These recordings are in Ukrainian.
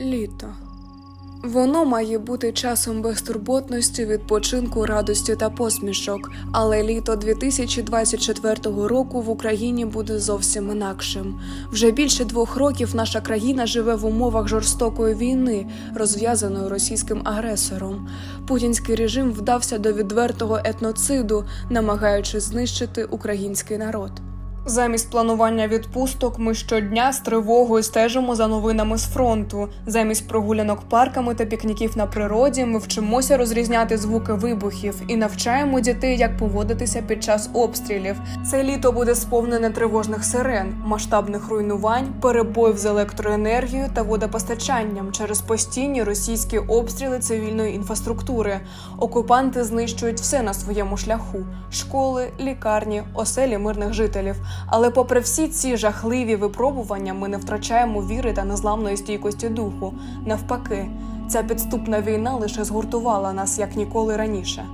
Літо. Воно має бути часом безтурботності, відпочинку, радості та посмішок. Але літо 2024 року в Україні буде зовсім інакшим. Вже більше двох років наша країна живе в умовах жорстокої війни, розв'язаної російським агресором. Путінський режим вдався до відвертого етноциду, намагаючись знищити український народ. Замість планування відпусток ми щодня з тривогою стежимо за новинами з фронту. Замість прогулянок парками та пікніків на природі ми вчимося розрізняти звуки вибухів і навчаємо дітей, як поводитися під час обстрілів. Це літо буде сповнене тривожних сирен, масштабних руйнувань, перебоїв з електроенергією та водопостачанням через постійні російські обстріли цивільної інфраструктури. Окупанти знищують все на своєму шляху: школи, лікарні, оселі мирних жителів. Але, попри всі ці жахливі випробування, ми не втрачаємо віри та незламної стійкості духу. Навпаки, ця підступна війна лише згуртувала нас як ніколи раніше.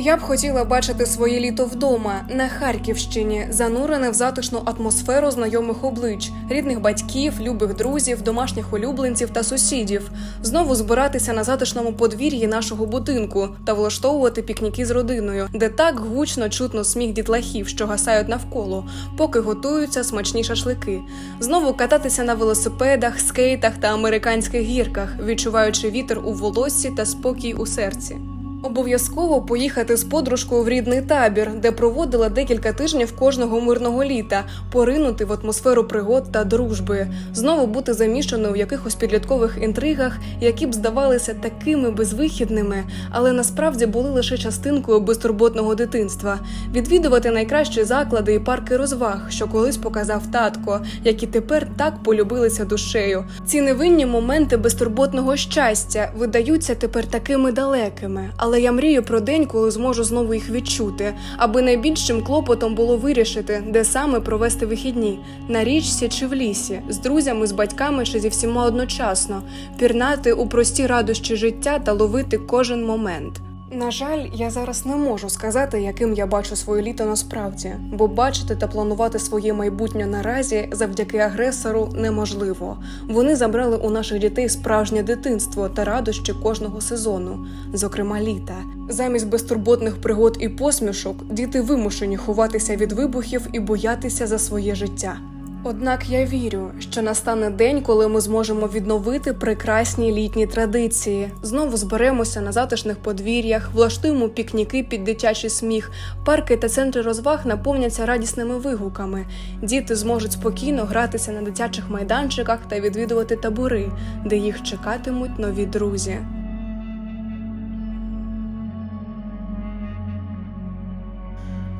Я б хотіла бачити своє літо вдома на Харківщині, занурене в затишну атмосферу знайомих облич, рідних батьків, любих друзів, домашніх улюбленців та сусідів, знову збиратися на затишному подвір'ї нашого будинку та влаштовувати пікніки з родиною, де так гучно чутно сміх дітлахів, що гасають навколо, поки готуються смачні шашлики, знову кататися на велосипедах, скейтах та американських гірках, відчуваючи вітер у волоссі та спокій у серці. Обов'язково поїхати з подружкою в рідний табір, де проводила декілька тижнів кожного мирного літа, поринути в атмосферу пригод та дружби, знову бути замішаною в якихось підліткових інтригах, які б здавалися такими безвихідними, але насправді були лише частинкою безтурботного дитинства, відвідувати найкращі заклади і парки розваг, що колись показав татко, які тепер так полюбилися душею. Ці невинні моменти безтурботного щастя видаються тепер такими далекими. Але я мрію про день, коли зможу знову їх відчути, аби найбільшим клопотом було вирішити, де саме провести вихідні на річці чи в лісі, з друзями, з батьками чи зі всіма одночасно, пірнати у прості радощі життя та ловити кожен момент. На жаль, я зараз не можу сказати, яким я бачу своє літо насправді, бо бачити та планувати своє майбутнє наразі завдяки агресору неможливо. Вони забрали у наших дітей справжнє дитинство та радощі кожного сезону, зокрема літа. Замість безтурботних пригод і посмішок діти вимушені ховатися від вибухів і боятися за своє життя. Однак я вірю, що настане день, коли ми зможемо відновити прекрасні літні традиції. Знову зберемося на затишних подвір'ях, влаштуємо пікніки під дитячий сміх, парки та центри розваг наповняться радісними вигуками. Діти зможуть спокійно гратися на дитячих майданчиках та відвідувати табори, де їх чекатимуть нові друзі.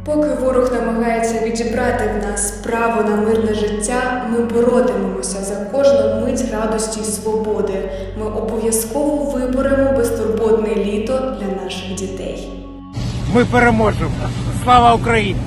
Поки ворог намагається відібрати в нас право на мирне життя, ми боротимемося за кожну мить радості й свободи. Ми обов'язково виборемо безтурботне літо для наших дітей. Ми переможемо. Слава Україні!